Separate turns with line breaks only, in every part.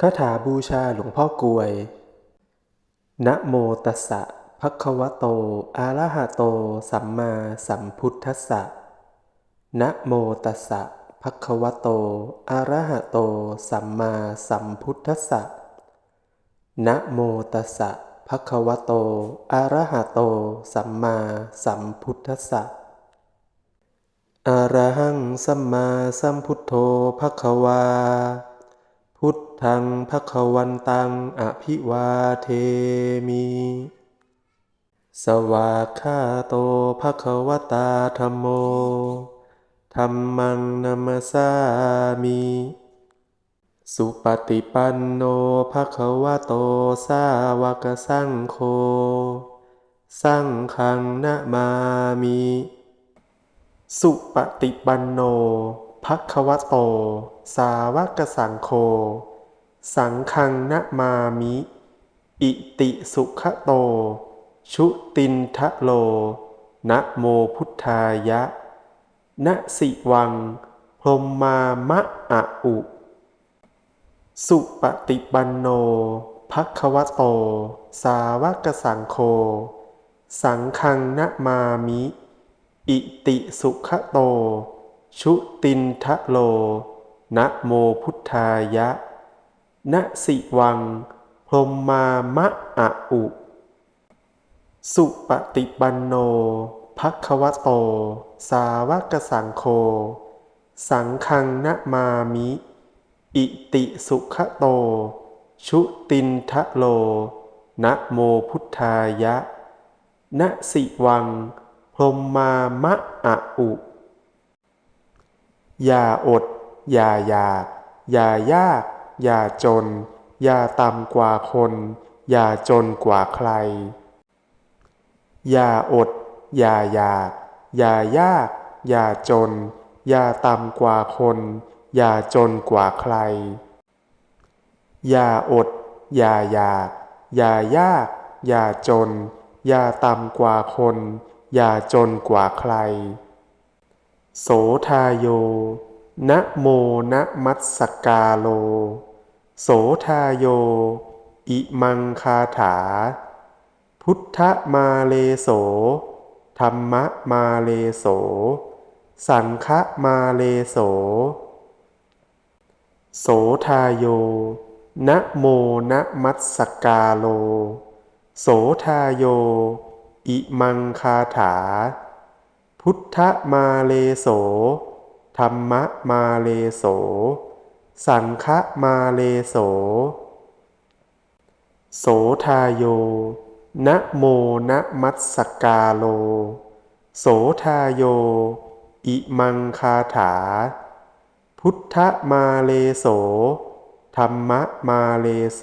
คาถาบูชาหลวงพ่อกวย นะโมตัสสะภะคะวะโต อะระหะโต สัมมาสัมพุทธัสสะ นะโมตัสสะภะคะวะโต อะระหะโต สัมมาสัมพุทธัสสะ นะโมตัสสะภะคะวะโต อะระหะโต สัมมาสัมพุทธัสสะอะระหังสัมมาสัมพุทโธภะคะวา พุทธังภคะวันตังอภิวาเทมิ สวากขาโตภคะวตาธัมโมธัมมังนัมสามิ สุปฏิปันโนภคะวะโตสาวกสังโฆสังฆังนะมามิ สุปฏิปันโน ภควโต สาวกสังโฆ สังฆังนะมามิ อิติสุขโต ชุตินทะโล นะโมพุทธายะ นะสิวัง พรหมามะอะอุ สุปฏิปันโนภควโต สาวกสังโฆ สังฆังนะมามิ อิติสุขโต ชุตินทะโล นะโมพุทธายะ นะสิวัง พรหมามะอะอุ สุปฏิปันโนภควโต สาวกสังโฆ สังฆังนะมามิ อิติสุขโต ชุตินทะโล นะโมพุทธายะ นะสิวัง พรหมามะอะอุ อย่าอด อย่าอยาก อย่ายาก อย่าจน อย่าต่ำกว่าคน อย่าจนกว่าใคร อย่าอด อย่าอยาก อย่ายาก อย่าจน อย่าต่ำกว่าคน อย่าจนกว่าใคร อย่าอด อย่าอยาก อย่ายาก อย่าจน อย่าต่ำกว่าคน อย่าจนกว่าใคร โสทาโย นะโมนะมัสสกาโล โสทาโย อิมังคาถา พุทธมาเลโส ธรรมมาเลโส สังฆมาเลโส โสทาโย นะโมนะมัสสกาโล โสทาโย อิมังคาถา พุทธมาเลโส ธรรมมาเลโส สังฆมาเลโส โสทาโย นะโมนะมัสสกาโล โสทาโย อิมังคาถา พุทธมาเลโส ธรรมมาเลโส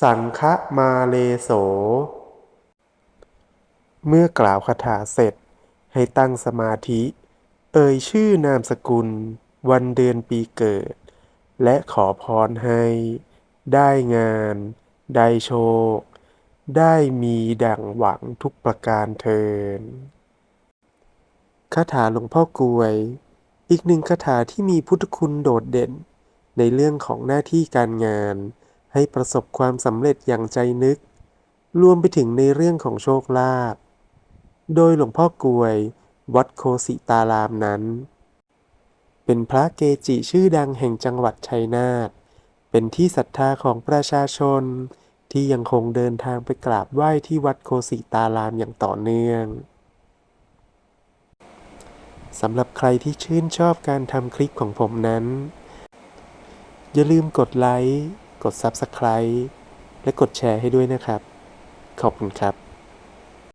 สังฆมาเลโส เมื่อกล่าวคาถาเสร็จ ให้ตั้งสมาธิ เอ่ยชื่อนามสกุล วันเดือนปีเกิด และขอพรให้ ได้งาน ได้โชค ได้มีดั่งหวังทุกประการเทินคาถาหลวงพ่อกลวย อีกหนึ่งคาถาที่มีพุทธคุณโดดเด่น ในเรื่องของหน้าที่การงาน ให้ประสบความสำเร็จอย่างใจนึก รวมไปถึงในเรื่องของโชคลาภ โดยหลวงพ่อกวย วัดโคสิตารามนั้น เป็นพระเกจิชื่อดังแห่งจังหวัดชัยนาท เป็นที่ศรัทธาของประชาชน ที่ยังคงเดินทางไปกราบไหว้ที่วัดโคสิตารามอย่างต่อเนื่องสำหรับใครที่ชื่นชอบการทำคลิปของผมนั้น อย่าลืมกดไลค์ กด Subscribe และกดแชร์ให้ด้วยนะครับ ขอบคุณครับ